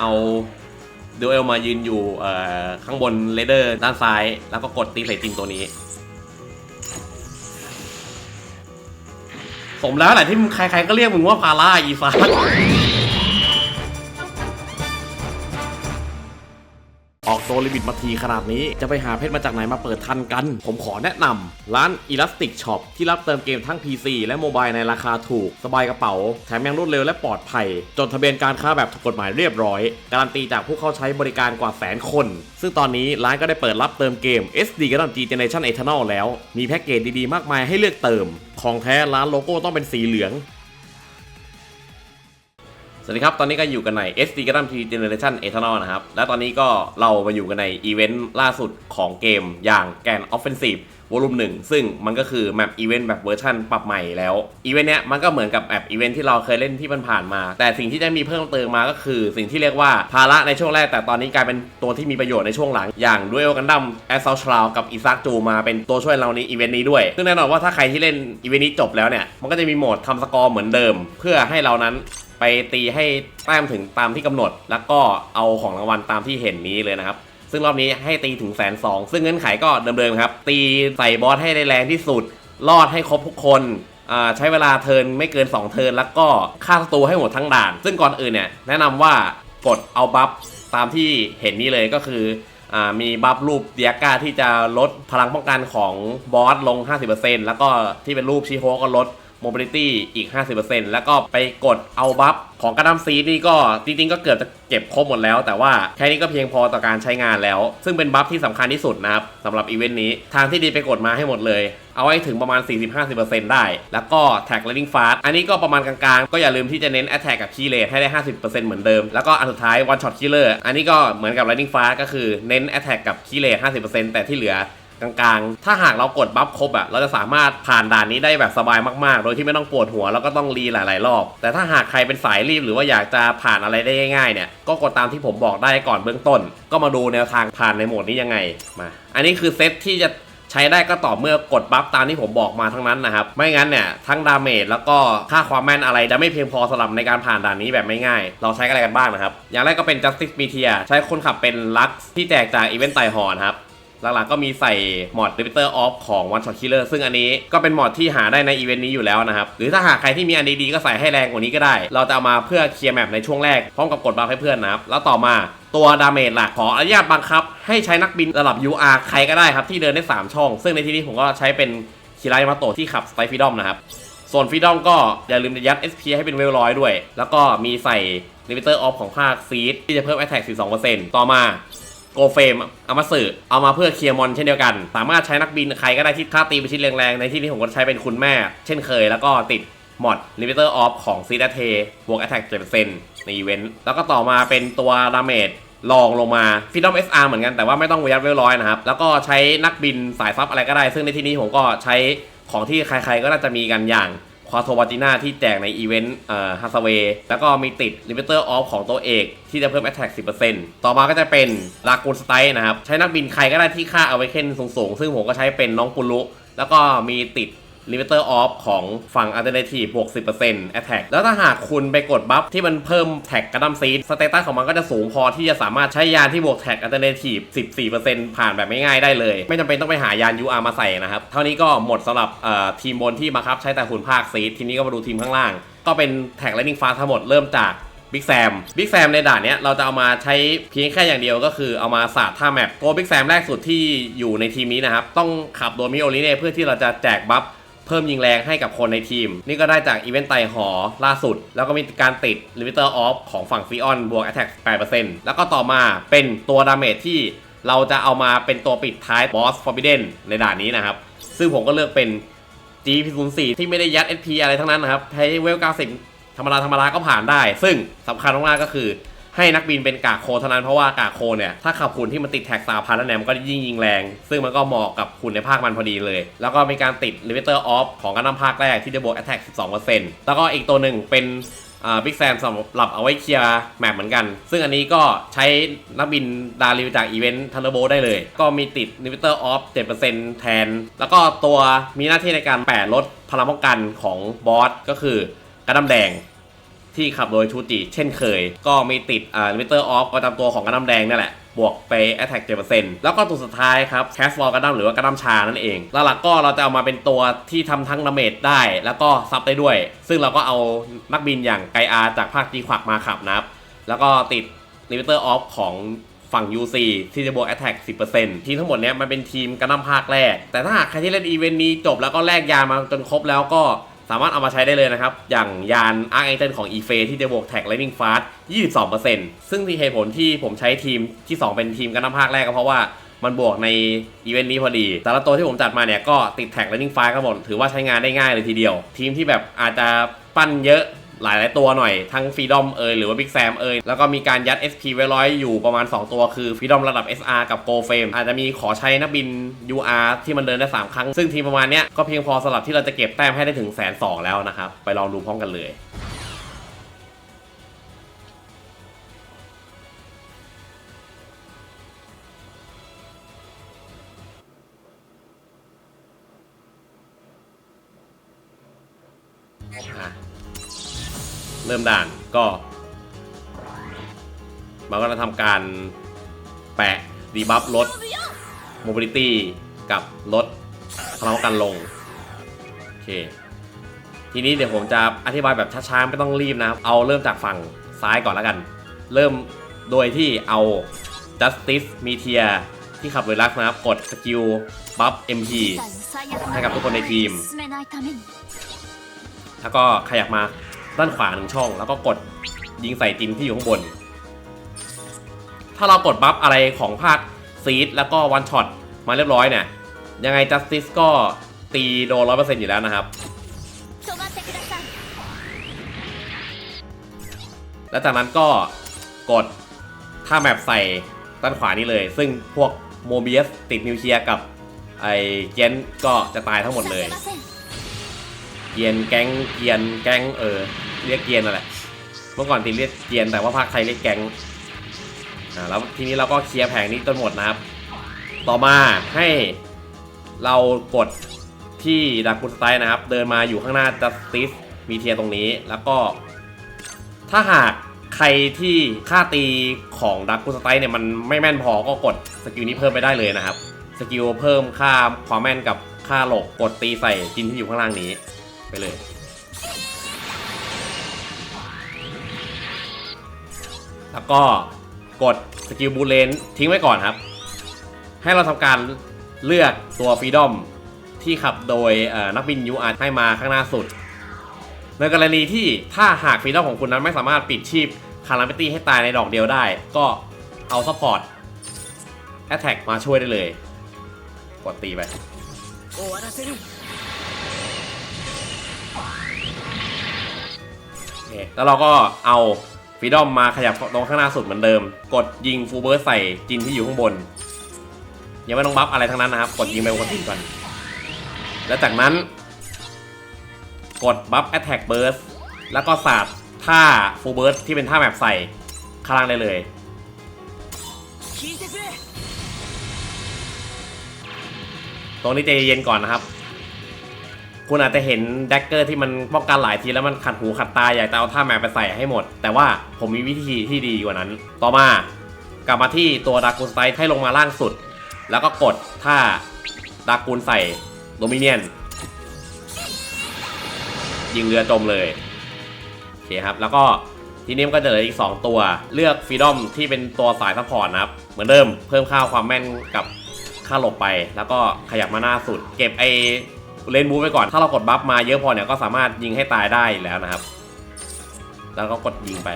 เอาดูเอลมายืนอยู่ข้างบนเลเดอร์ด้านซ้าย แล้วก็กดตีใส่จิงตัวนี้ สมแล้วแหละที่ใครๆก็เรียกมึงว่าพาร่าอีฟา สออกตัวลิมิตมาทีขนาดนี้ จะไปหาเพชรมาจากไหนมาเปิดทันกัน ผมขอแนะนำร้าน Elastic Shop ที่รับเติมเกมทั้ง PC และโมบายในราคาถูก สบายกระเป๋า แถมยังรวดเร็วและปลอดภัย จดทะเบียนการค้าแบบถูกกฎหมายเรียบร้อย การันตีจากผู้เข้าใช้บริการกว่าแสนคน ซึ่งตอนนี้ร้านก็ได้เปิดรับเติมเกม SD กระดับ G Generation Eternal แล้ว มีแพ็กเกจดีๆ มากมายให้เลือกเติม ของแท้ร้านโลโก้ต้องเป็นสีเหลือง สวัสดีครับ ตอนนี้ก็อยู่กันใน SD g u n d a m T Generation Eternal นะครับ และตอนนี้ก็เรามาอยู่กันในอีเวนต์ล่าสุดของเกมอย่างแกน Offensive วอลุ่มหนึ่งซึ่งมันก็คือแมปอีเวนต์แบบเวอร์ชันปรับใหม่แล้วอีเวนต์เนี้ยมันก็เหมือนกับแอปอีเวนต์ที่เราเคยเล่นที่มันผ่านมา แต่สิ่งที่ได้มีเพิ่มเติมมาก็คือ สิ่งที่เรียกว่าภาระในช่วงแรก แต่ตอนนี้กลายเป็นตัวที่มีประโยชน์ในช่วงหลัง อย่างด้วยกันดั้มแอสซ t ช r กับอีซักจูมาเป็นตัวช่วยเราในอีเวนต์นี้ด้วย ซึ่งแน่นอนว่าถ้าใครที่เล่นอีเวนต์นี้จบแล้วเนี่ยมันก็จะมีโหมดทำสกอร์เหมือนเดิม เพื่อให้เรานั้น ไปตีให้แต้มถึงตามที่กำหนด แล้วก็เอาของรางวัลตามที่เห็นนี้เลยนะครับ ซึ่งรอบนี้ให้ตีถึงแสนสองซึ่งเงื่อนไขก็เดิมๆครับ ตีใส่บอสให้ได้แรงที่สุด รอดให้ครบทุกคนใช้เวลาเทินไม่เกิน 2 เทินแล้วก็ฆ่าศัตรูให้หมดทั้งด่าน ซึ่งก่อนอื่นเนี่ยแนะนำว่ากดเอาบัฟตามที่เห็นนี้เลยก็คืออมีบัฟรูปเดียก้าที่จะลดพลังป้องกันของบอสลง 50%แล้วก็ที่เป็นรูปชีโฮก็ลด mobility อีก 50%แล้วก็ไปกดเอาบัฟของกระดัมซีดนี่ก็จริงๆก็เกือบจะเก็บครบหมดแล้ว แต่ว่าแค่นี้ก็เพียงพอต่อการใช้งานแล้ว ซึ่งเป็นบัฟที่สำคัญที่สุดนะครับสำหรับอีเวนต์นี้ทางที่ดีไปกดมาให้หมดเลย เอาไว้ถึงประมาณ 40-50%ได้ แล้วก็แท็ก landing fast อันนี้ก็ประมาณกลางๆ ก็อย่าลืมที่จะเน้น attack กับ key rate ให้ได้ 50%เหมือนเดิม แล้วก็อันสุดท้าย one shot killer อันนี้ก็เหมือนกับ landing fast ก็คือเน้น attack กับ key rate 50%แต่ที่เหลือ กลางๆ ถ้าหากเรากดบัฟครบอะเราจะสามารถผ่านด่านนี้ได้แบบสบายมากๆ โดยที่ไม่ต้องปวดหัวแล้วก็ต้องรีหลายๆรอบ แต่ถ้าหากใครเป็นสายรีบหรือว่าอยากจะผ่านอะไรได้ง่ายๆเนี่ย ก็กดตามที่ผมบอกได้ก่อนเบื้องต้น ก็มาดูแนวทางผ่านในโหมดนี้ยังไง มา อันนี้คือเซตที่จะใช้ได้ก็ต่อเมื่อกดบัฟตามที่ผมบอกมาทั้งนั้นนะครับ ไม่งั้นเนี่ย ทั้งดาเมจแล้วก็ค่าความแม่นอะไรจะไม่เพียงพอสำหรับในการผ่านด่านนี้แบบไม่ง่าย เราใช้อะไรกันบ้างนะครับ อย่างแรกก็เป็น Justice Meteor ใช้คนขับเป็นลักที่แจกจากอีเวนต์ไต่หอนครับ หลักๆก็มีใส่มอด Repeater Off ของ One Shot Killer ซึ่งอันนี้ก็เป็นมอดที่หาได้ในอีเวนต์นี้อยู่แล้วนะครับ หรือถ้าหากใครที่มีอันดีๆก็ใส่ให้แรงกว่านี้ก็ได้ เราจะเอามาเพื่อเคลียร์แมปในช่วงแรก พร้อมกับกดบัฟให้เพื่อนนะครับ แล้วต่อมาตัวดาเมจหลักขออนุญาตบังคับ ให้ใช้นักบินระดับ UR ใครก็ได้ครับที่เดินได้ 3 ช่อง ซึ่งในที่นี้ผมก็ใช้เป็นคิรายมาโตะที่ขับสไตฟิดอมนะครับส่วนฟีดอมก็อย่าลืมจะยัด SP ให้เป็นเวลร้อยด้วย แล้วก็มีใส่ Limiter Off ของภาคซีดที่จะเพิ่ม Attack 12%ต่อมา โกเฟมเอามาสื่อเอามาเพื่อเคลียร์มอนเช่นเดียวกัน สามารถใช้นักบินใครก็ได้ที่ค่าตีไปชิ้นแรงๆ ในที่นี้ผมก็ใช้เป็นคุณแม่ เช่นเคยแล้วก็ติดมอด Limiter Off ของซีดาเทบวก Attack 7%ในอีเวนต์แล้วก็ต่อมาเป็นตัวดาเมจลองลงมาฟิดอม SR เหมือนกันแต่ว่าไม่ต้องยัดเวลร้อยนะครับ แล้วก็ใช้นักบินสายซับอะไรก็ได้ ซึ่งในที่นี้ผมก็ใช้ของที่ใครๆก็น่าจะมีกันอย่าง ควาโทวาติน่าที่แจกในอีเวนต์ฮัสเวแล้วก็มีติดลิมิเตอร์ออฟของตัวเอก ที่จะเพิ่มแอตแทก10%ต่อมาก็จะเป็นลากูนสไตนะครับ ใช้นักบินใครก็ได้ที่ค่าเอาไว้เค้นสูงๆ ซึ่งผมก็ใช้เป็นน้องปุรุแล้วก็มีติด Limiter Off ของฝั่ง Alternative บวก 10% Attack แล้วถ้าหากคุณไปกดบัฟที่มันเพิ่มแท็กกระดัมซีดสเตตัสของมันก็จะสูงพอที่จะสามารถใช้ยานที่บวกแท็ก Alternative 14%ผ่านแบบไม่ง่ายได้เลย ไม่จำเป็นต้องไปหายาน UR มาใส่นะครับ เท่านี้ก็หมดสำหรับทีมบนที่บังคับใช้แต่หุ่นภาคซีดทีนี้ก็มาดูทีมข้างล่าง ก็เป็นแท็ก Lightning Fast ทั้งหมดเริ่มจากบิ๊กแซม บิ๊กแซมในด่านเนี้ยเราจะเอามาใช้เพียงแค่อย่างเดียวก็คือเอามาสาดท่าแมปตัวบิ๊กแซมแรกสุดที่อยู่ในทีมนี้นะครับ ต้องขับโดมิโอลิเน่เพื่อที่เราจะแจกบัฟ เพิ่มยิงแรงให้กับคนในทีม นี่ก็ได้จากอีเวนต์ไต่หอล่าสุด แล้วก็มีการติด Limiter Off ของฝั่งซีออนบวก Attack 8%แล้วก็ต่อมาเป็นตัวดาเมจที่เราจะเอามาเป็นตัวปิดท้าย Boss Forbidden ในด่านนี้นะครับ ซึ่งผมก็เลือกเป็น GP04 ที่ไม่ได้ยัด SP อะไรทั้งนั้นนะครับใช้เวล 90 ธรรมดาธรรมดาก็ผ่านได้ ซึ่งสำคัญมากๆก็คือ ให้นักบินเป็นกากโคเท่านั้นเพราะว่ากากโคเนี่ยถ้าขับหุ่นที่มันติดแท็กสาพันแล้วเนี่ยมันก็ยิ่งยิงแรง ซึ่งมันก็เหมาะกับหุ่นในภาคมันพอดีเลย แล้วก็มีการติด Limiter Off ของการนำภาคแรกที่จะบวก Attack 12%แล้วก็อีกตัวหนึ่งเป็นบิ๊กแซมสำหรับเอาไว้เคลียร์แมปเหมือนกัน ซึ่งอันนี้ก็ใช้นักบินดาริวจากอีเวนต์ทันเดอร์โบได้เลย ก็มีติด Limiter Off 7%แทน แล้วก็ตัวมีหน้าที่ในการแปะลดพลังป้องกันของบอสก็คือกระดำแดง ที่ขับโดยชูจิเช่นเคย ก็มีติดอ่าลิมิเตอร์ออฟประจำตัวของกระดัมแดงนั่นแหละบวกไป Attack 7%แล้วก็ตัวสุดท้ายครับ Cast Wall กระดัมหรือว่ากระดัมชานั่นเองหลักๆก็เราจะเอามาเป็นตัวที่ทำทั้งดาเมจได้ แล้วก็ซับได้ด้วย ซึ่งเราก็เอานักบินอย่างไกอาจากภาคจีขวักมาขับนะครับ แล้วก็ติดลิมิเตอร์ออฟของฝั่ง UC ที่จะบวก Attack 10%ทีมทั้งหมดเนี้ยมันเป็นทีมกระนำภาคแรก แต่ถ้าหากใครที่เล่นอีเวนต์นี้จบแล้วก็แลกยามาจนครบแล้วก็ สามารถเอามาใช้ได้เลยนะครับ อย่างยานอาร์กอิงเทนของ e f a ที่จะบวกแท็กไลนิ่งฟาส22%ซึ่งที่เหตุผลที่ผมใช้ทีมที่ 2 เป็นทีมกันนำภาคแรกก็เพราะว่ามันบวกในอีเวนต์นี้พอดี แต่ละตัวที่ผมจัดมาเนี่ยก็ติดแท็กไลนิ่งฟาสกันหมดถือว่าใช้งานได้ง่ายเลยทีเดียว ทีมที่แบบอาจจะปั้นเยอะ หลายหลายๆตัวหน่อย ทั้งฟรีดอมเอยหรือว่าบิ๊กแซมเอยแล้วก็มีการยัด SP ไว้ร้อยอยู่ประมาณ 2 ตัวคือฟรีดอมระดับ SR กับโกเฟมอาจจะมีขอใช้นักบิน UR ที่มันเดินได้ 3 ครั้ง ซึ่งทีมประมาณเนี้ยก็เพียงพอสำหรับที่เราจะเก็บแต้มให้ได้ถึงแสนสองแล้วนะครับ ไปลองดูพร้อมกันเลย เริ่มด่านก็มันก็จะทำการแปะดีบัฟรถโมบิลิตี้กับรถพลังกันลง โอเค ทีนี้เดี๋ยวผมจะอธิบายแบบช้าๆ ไม่ต้องรีบนะครับ เอาเริ่มจากฝั่งซ้ายก่อนแล้วกัน เริ่มโดยที่เอา justice มีเทียที่ขับเวลักนะครับ กดสกิลบัฟ MP ให้กับทุกคนในทีม แล้วก็ขยับมา ด้านขวาหนึ่งช่อง แล้วก็กดยิงใส่จินที่อยู่ข้างบน ถ้าเรากดบัฟอะไรของภาคซีดแล้วก็วันช็อตมาเรียบร้อยเนี่ย ยังไงจัสติสก็ตีโดนร้อยเปอร์เซ็นต์อยู่แล้วนะครับ แล้วจากนั้นก็กดถ้าแมปใส่ด้านขวานี้เลย ซึ่งพวกโมเบียสติดนิวเคลียร์กับไอเจนก็จะตายทั้งหมดเลย เกียนแก๊งเกียนแก๊งเออเรียกเกียนนั่นแหละเมื่อก่อนทีเรียกเกียนแต่ว่าภาคไทยเรียกแก๊งอ่าแล้วทีนี้เราก็เคลียร์แผงนี้จนหมดนะครับ ต่อมาให้เรากดที่ดักกุสไตนะครับ เดินมาอยู่ข้างหน้า justice มีเทียตรงนี้แล้วก็ ถ้าหากใครที่ค่าตีของดักกุสไตเนี่ยมันไม่แม่นพอก็กดสกิลนี้เพิ่มไปได้เลยนะครับ สกิลเพิ่มค่าความแม่นกับค่าหลบกดตีใส่จินที่อยู่ข้างล่างนี้ ไปเลย แล้วก็กดสกิลบูเลนทิ้งไว้ก่อนครับ ให้เราทำการเลือกตัวฟรีดอมที่ขับโดยนักบิน UR ให้มาข้างหน้าสุด ในกรณีที่ถ้าหากฟรีดอมของคุณนั้นไม่สามารถปิดชีพคาราเมตี้ให้ตายในดอกเดียวได้ ก็เอาซัพพอร์ตแอตแทกมาช่วยได้เลย กดตีไป แล้วเราก็เอาฟีดอมมาขยับตรงข้างหน้าสุดเหมือนเดิม กดยิงฟูเบอร์ใส่จินที่อยู่ข้างบน ยังไม่ต้องบัฟอะไรทั้งนั้นนะครับ กดยิงไปปกติก่อน แล้วจากนั้น กดบัฟแอตแทกเบิร์สแล้วก็สาดท่าฟูเบิร์สที่เป็นท่าแบบใส่ข้ล่างได้เลย ตรงนี้ใจเย็นก่อนนะครับ คุณอาจจะเห็นแดกเกอร์ที่มันป้องกันหลายทีแล้วมันขัดหูขัดตาอยากจะเอาท่าแมปไปใส่ให้หมด แต่ว่าผมมีวิธีที่ดีกว่านั้น ต่อมากลับมาที่ตัวดากูนไซต์ให้ลงมาล่างสุด แล้วก็กดท่าดากูนใส่โดมิเนียนยิงเรือจมเลยโอเคครับ แล้วก็ทีนี้มันก็จะเหลืออีก 2 ตัว เลือกฟรีดอมที่เป็นตัวสายซัพพอร์ตนะครับ เหมือนเดิมเพิ่มค่าความแม่นกับค่าหลบไป แล้วก็ขยับมาหน้าสุด เก็บไอ เลนบูไปก่อน ถ้าเรากดบัฟมาเยอะพอเนี่ยก็สามารถยิงให้ตายได้แล้วนะครับ แล้วก็กดยิงไป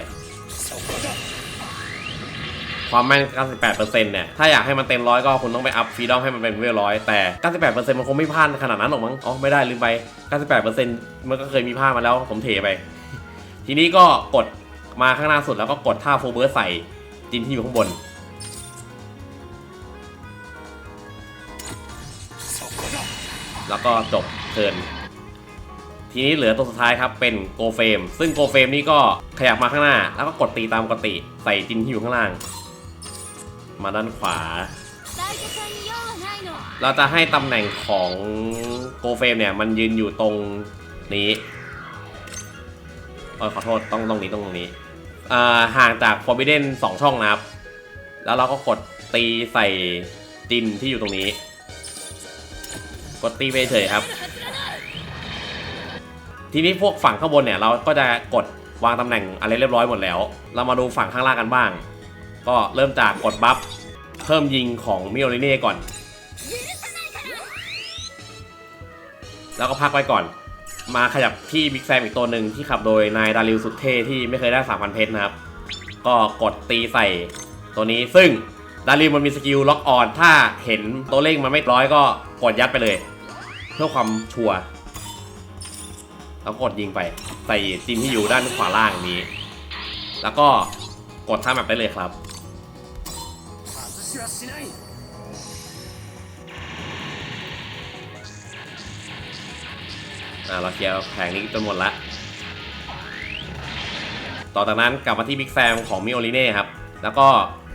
ความแม่น 98%เนี่ย ถ้าอยากให้มันเต็มร้อยก็คุณต้องไปอัพฟรีดอมให้มันเป็นเวลร้อยแต่ 98%มันคงไม่พลาดขนาดนั้นหรอกมั้ง อ๋อ ไม่ได้ลืมไป 98%มันก็เคยมีพลาดมาแล้วผมเทไป ทีนี้ก็กดมาข้างหน้าสุดแล้วก็กดท่าโฟเบิร์ใส่จินที่อยู่ข้างบน แล้วก็จบเทินทีนี้เหลือตัวสุดท้ายครับเป็นโกเฟมซึ่งโกเฟมนี่ก็ขยับมาข้างหน้า แล้วก็กดตีตามปกติ ใส่จินที่อยู่ข้างล่าง มาด้านขวา เราจะให้ตำแหน่งของโกเฟมเนี่ยมันยืนอยู่ตรงนี้เออขอโทษต้องตรงนี้ตรงนี้ห่างจากฟอร์บิเดนสองช่องนะครับ แล้วเราก็กดตีใส่จินที่อยู่ตรงนี้ กดตีไปเฉยครับ ทีนี้พวกฝั่งข้างบนเนี่ยเราก็จะกดวางตำแหน่งอะไรเรียบร้อยหมดแล้ว เรามาดูฝั่งข้างล่างกันบ้าง ก็เริ่มจากกดบัฟเพิ่มยิงของมิโอริเน่ก่อน แล้วก็พักไว้ก่อน มาขยับที่บิ๊กแซมอีกตัวหนึ่งที่ขับโดยนายดาริวสุดเท่ที่ไม่เคยได้3,000เพชรนะครับ ก็กดตีใส่ตัวนี้ซึ่งดาริวมันมีสกิลล็อกออน ถ้าเห็นตัวเลขมันไม่ร้อยก็กดยัดไปเลย เพื่อความชัวร์แล้วกดยิงไปใส่ซิมที่อยู่ด้านขวาล่างนี้ แล้วก็กดท่าแบบได้เลยครับเราเคลียร์แผงนี้จนหมดละต่อจากนั้นกลับมาที่บิ๊กแซมของมิโอลิเน่ครับ แล้วก็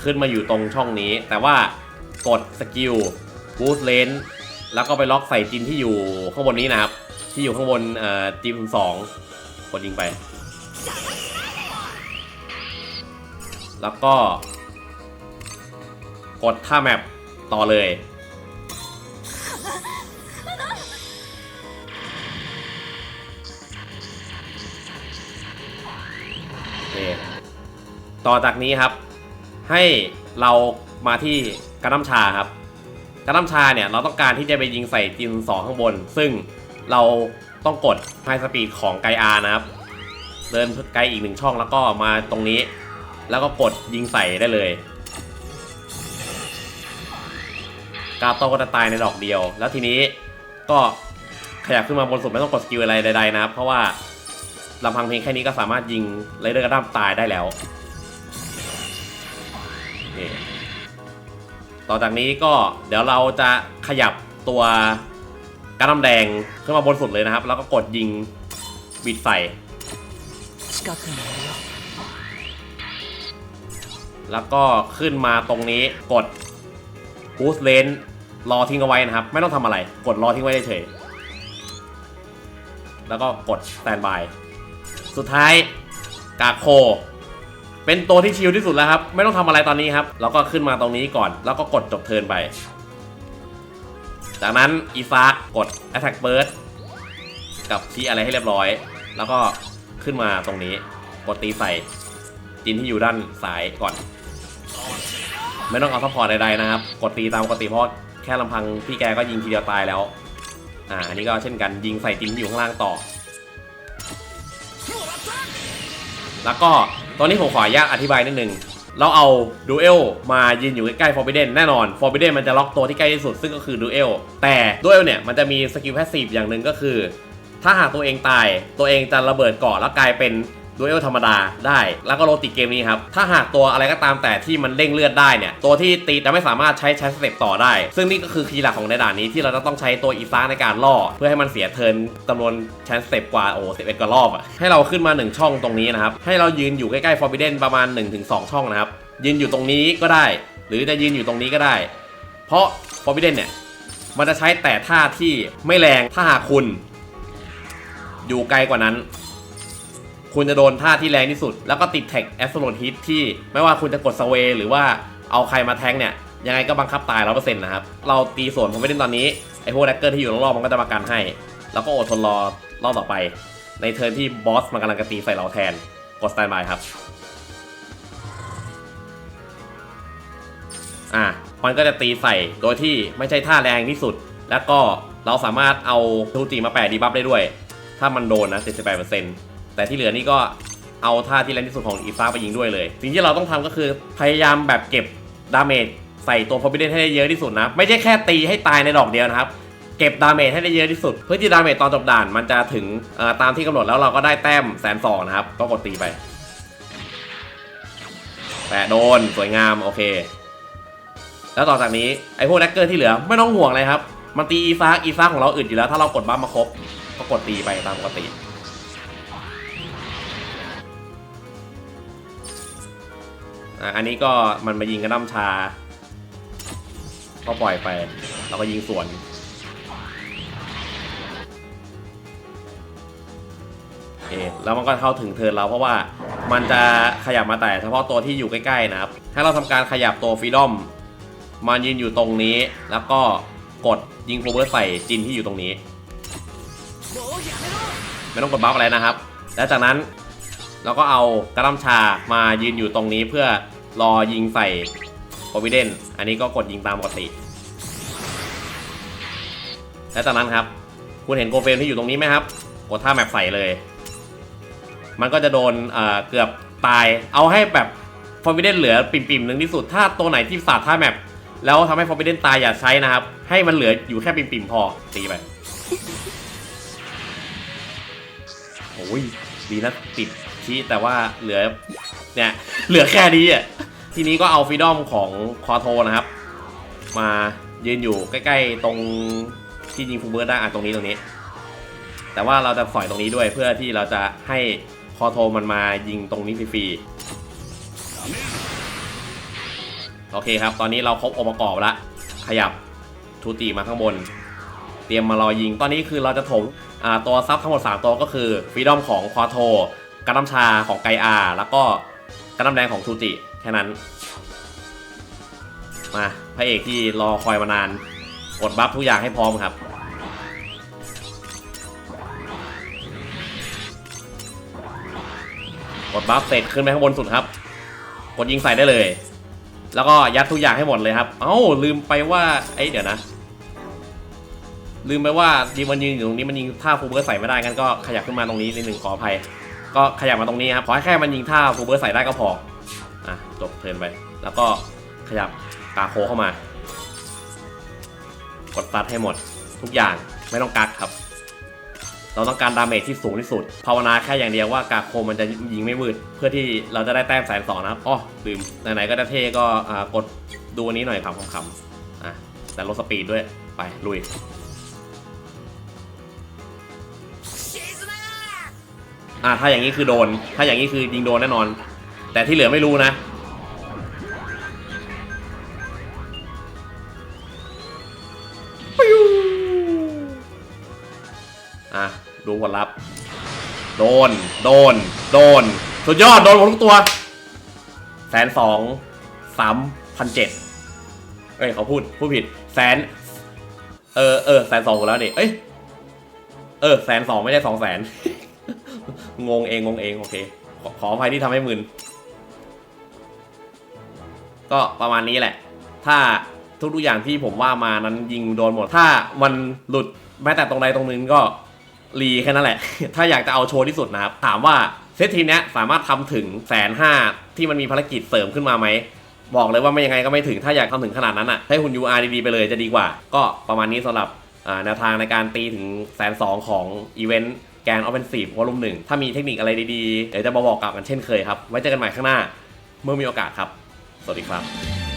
ขึ้นมาอยู่ตรงช่องนี้ แต่ว่ากดสกิลบูสเลน แล้วก็ไปล็อกใส่จินที่อยู่ข้างบนนี้นะครับ ที่อยู่ข้างบนเอ่อจิมสองกดยิงไป แล้วก็ กดท่าแมปต่อเลยโอเคต่อจากนี้ครับ ให้เรามาที่กระน้ำชาครับ กระน้ำชาเนี่ยเราต้องการที่จะไปยิงใส่จินสองข้างบน ซึ่งเราต้องกดไฮสปีดของไกอานะครับ เดินไกลอีกหนึ่งช่องแล้วก็มาตรงนี้ แล้วก็กดยิงใส่ได้เลย กาโตก็จะตายในดอกเดียว แล้วทีนี้ก็ขยับขึ้นมาบนสุดไม่ต้องกดสกิลอะไรใดๆนะครับ เพราะว่าลำพังเพียงแค่นี้ก็สามารถยิงไรเดอร์กระด้ามตายได้แล้วโอเค ต่อจากนี้ก็เดี๋ยวเราจะขยับตัวกระน้ำแดงขึ้นมาบนสุดเลยนะครับ แล้วก็กดยิงบิดไฟ แล้วก็ขึ้นมาตรงนี้กดพูสเลนรอทิ้งเอาไว้นะครับ ไม่ต้องทำอะไร กดรอทิ้งไว้เฉยแล้วก็กดสแตนบาย สุดท้ายกาโค เป็นตัวที่ชิลที่สุดแล้วครับ ไม่ต้องทำอะไรตอนนี้ครับ แล้วก็ขึ้นมาตรงนี้ก่อน แล้วก็กดจบเทิร์นไป จากนั้นอีซากกด Attack Burst กับชี้อะไรให้เรียบร้อย แล้วก็ขึ้นมาตรงนี้ กดตีใส่จินที่อยู่ด้านซ้ายก่อน ไม่ต้องเอาซัพพอร์ตใดๆนะครับ กดตีตามปกติเพราะแค่ลำพังพี่แกก็ยิงทีเดียวตายแล้ว อ่า อันนี้ก็เช่นกันยิงใส่จินที่อยู่ข้างล่างต่อ แล้วก็ ตอนนี้ผมขออนุญาตอธิบายนิดนึงเราเอาดูเอลมายืนอยู่ใกล้ๆฟอร์บิเดนแน่นอนฟอร์บิเดนมันจะล็อกตัวที่ใกล้ที่สุดซึ่งก็คือดูเอลแต่ดูเอลเนี่ยมันจะมีสกิลแพสซีฟอย่างหนึ่งก็คือ ถ้าหากตัวเองตายตัวเองจะระเบิดเกาะแล้วกลายเป็น ดูเอลธรรมดาได้ แล้วก็โรติเกมนี้ครับ ถ้าหากตัวอะไรก็ตามแต่ที่มันเด้งเลือดได้เนี่ย ตัวที่ตีจะไม่สามารถใช้ใช้สเต็ปต่อได้ ซึ่งนี่ก็คือคีย์หลักของในด่านนี้ที่เราจะต้องใช้ตัวอีฟ้าในการล่อ เพื่อให้มันเสียเทิร์นจำนวนใช้สเต็ปกว่าโอ้สิบเอ็ดกว่ารอบอะให้เราขึ้นมา 1 ช่องตรงนี้นะครับ ให้เรายืนอยู่ใกล้ๆ Forbidden ประมาณ 1-2 ช่องนะครับ ยืนอยู่ตรงนี้ก็ได้ หรือจะยืนอยู่ตรงนี้ก็ได้ เพราะ Forbidden เนี่ยมันจะใช้แต่ท่าที่ไม่แรงถ้าหากคุณ อยู่ไกลกว่านั้น คุณจะโดนท่าที่แรงที่สุด แล้วก็ติดแท็กแอสโ l นฮิตที่ไม่ว่าคุณจะกดสเวหรือว่าเอาใครมาแทงเนี่ย ยังไงก็บังคับตายร้อเปอร์เซ็นต์นะครับ เราตีส่วนผมไม่ได้ตอนนี้ ไอ้พวกแดกเกอร์ที่อยู่รอบๆมันก็จะมากันให้ แล้วก็อดทนรอรอบต่อไป ในเทิร์นที่บอสมันกำลังจะตีใส่เราแทน กดสแตนบายครับ อะมันก็จะตีใส่โดยที่ไม่ใช่ท่าแรงที่สุด แล้วก็เราสามารถเอาทูจิมาแปะดีบัฟได้ด้วย ถ้ามันโดนนะ78% แต่ที่เหลือนี่ก็เอาท่าที่แรงที่สุดของอีฟ้าไปยิงด้วยเลย สิ่งที่เราต้องทำก็คือพยายามแบบเก็บดาเมจใส่ตัว Forbidden ให้ได้เยอะที่สุดนะ ไม่ใช่แค่ตีให้ตายในดอกเดียวนะครับ เก็บดาเมจให้ได้เยอะที่สุด เพื่อที่ดาเมจตอนจบด่านมันจะถึงตามที่กำหนดแล้วเราก็ได้แต้มแสนสองนะครับ ก็กดตีไปแปะโดนสวยงามโอเค แล้วต่อจากนี้ไอ้พวกแดกเกอร์ที่เหลือไม่ต้องห่วงเลยครับ มันตีอีฟ้าอีฟ้าของเราอึดอยู่แล้วถ้าเรากดบัฟมาครบก็กดตีไปตามปกติ อันนี้ก็มันมายิงกระน้ำชา ก็ปล่อยไป เราก็ยิงสวน เอแล้วมันก็เข้าถึงเทิร์นเราเพราะว่ามันจะขยับมาแต่เฉพาะตัวที่อยู่ใกล้ๆนะครับให้เราทำการขยับตัวฟรีดอมมายืนอยู่ตรงนี้ แล้วก็กดยิงโฟเวอร์ใส่จินที่อยู่ตรงนี้ ไม่ต้องกดบัฟอะไรนะครับ แล้วจากนั้น เราก็เอากระลำชามายืนอยู่ตรงนี้เพื่อรอยิงใส่โ o วิเดนอันนี้ก็กดยิงตามปกติ และจากนั้นครับ คุณเห็นโกเฟนที่อยู่ตรงนี้ไหมครับ กดท่าแมปใส่เลย มันก็จะโดนเอ่อเกือบตาย เอาให้แบบฟอร์บิเดนเหลือปิ่มๆหนึ่งที่สุด ถ้าตัวไหนที่สาดท่าแมปแล้วทำให้ฟอร์บิเดนตายอย่าใช้นะครับ ให้มันเหลืออยู่แค่ปิ่มๆพอตีไป โอ้ย ดีนะติด แต่ว่าเหลือเนี่ยเหลือแค่นี้อะทีนี้ก็เอาฟีดอมของคอโทนะครับ มายืนอยู่ใกล้ ๆ ตรงที่ยิงฟูเบิร์ดได้อะตรงนี้ตรงนี้ แต่ว่าเราจะสอยตรงนี้ด้วยเพื่อที่เราจะให้คอโทมันมายิงตรงนี้ฟรีๆโอเคครับ ตอนนี้เราครบองค์ประกอบแล้วขยับทูติมาข้างบน เตรียมมารอยิงตอนนี้คือเราจะถมอ่าตัวซับทั้งหมด 3 ตัวก็คือฟรีดอมของควาโท กระน้ำชาของไกอาแล้วก็กระน้ำแดงของทูจิแค่นั้น มาพระเอกที่รอคอยมานานกดบัฟทุกอย่างให้พร้อมครับ กดบัฟเสร็จขึ้นไปข้างบนสุดครับ กดยิงใส่ได้เลย แล้วก็ยัดทุกอย่างให้หมดเลยครับ เอ้าลืมไปว่าไอ้เดี๋ยวนะ ลืมไปว่าดีมันยืนอยู่ตรงนี้มันยิงท่าฟูเบอร์ใส่ไม่ได้งั้นก็ขยับขึ้นมาตรงนี้นิดหนึ่งขออภัย ก็ขยับมาตรงนี้ครับขอให้แค่มันยิงท่าฟูเบอร์ใส่ได้ก็พออะจบเทินไป แล้วก็ขยับกาโคเข้ามากดตัดให้หมด ทุกอย่างไม่ต้องกักครับ เราต้องการดาเมจที่สูงที่สุด ภาวนาแค่อย่างเดียวว่ากาโคมันจะยิงไม่มืด เพื่อที่เราจะได้แต้มแสนสองนะครับอ๋อลืมไหนๆก็จะเท่ก็อ่ากดดูอันนี้หน่อยครับคำๆอะแต่ลดสปีดด้วยไปลุย อ่าถ้าอย่างนี้คือโดน ถ้าอย่างนี้คือยิงโดนแน่นอน แต่ที่เหลือไม่รู้นะปิวอะดูผลลัพธ์ โดน โดน โดน สุดยอด โดนหมดทุกตัว แสนสองสามพันเจ็ดเอ้ยเขาพูด พูดผิด แสน เออ เออ แสนสองหมดแล้วดิเอ้ย เออ แสนสองไม่ใช่สองแสน งงเองงงเองโอเคขอขออภัยที่ทำให้มึน ก็ประมาณนี้แหละ ถ้าทุกๆอย่างที่ผมว่ามานั้นยิงโดนหมด ถ้ามันหลุดแม้แต่ตรงใดตรงนึงก็รีแค่นั้นแหละ ถ้าอยากจะเอาโชว์ที่สุดนะครับ ถามว่าเซตทีมนี้สามารถทำถึงแสนห้าที่มันมีภารกิจเสริมขึ้นมาไหม บอกเลยว่าไม่ยังไงก็ไม่ถึง ถ้าอยากทำถึงขนาดนั้นอะ ให้หุ่น UR ดีๆไปเลยจะดีกว่า ก็ประมาณนี้สำหรับแนวทางในการตีถึงแสนสองของอีเวนต์ แกนออฟเฟนซีฟวอลุ่มหนึ่งถ้ามีเทคนิคอะไรดีๆ เดี๋ยวจะมาบอกกล่าวกันเช่นเคยครับ ไว้เจอกันใหม่ข้างหน้า เมื่อมีโอกาสครับ สวัสดีครับ